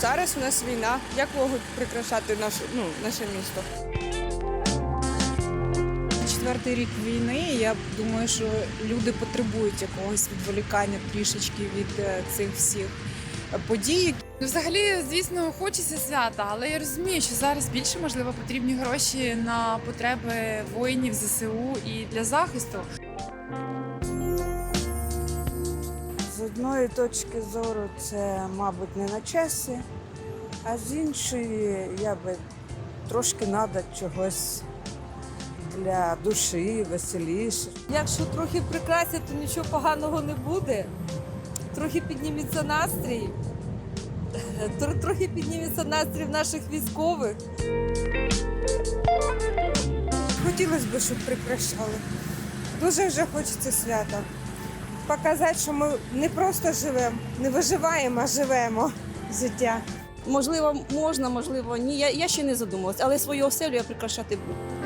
Зараз у нас війна. Як можуть прикрашати наше, ну, наше місто? Четвертий рік війни. Я думаю, що люди потребують якогось відволікання трішечки від е, цих всіх подій. Ну, взагалі, звісно, хочеться свята, але я розумію, що зараз більше можливо потрібні гроші на потреби воїнів ЗСУ і для захисту. З одної точки зору це, мабуть, не на часі, а з іншої я би трошки треба чогось для душі, веселіше. Якщо трохи прикрасять, то нічого поганого не буде. Трохи підніметься настрій. Трохи підніметься настрій в наших військових. Хотілося б, щоб прикрашали. Дуже вже хочеться свята. Показати, що ми не просто живемо, не виживаємо, а живемо життя. Можливо, можна, можливо, ні. Я, я ще не задумалась, але свою оселю я прикрашати буду.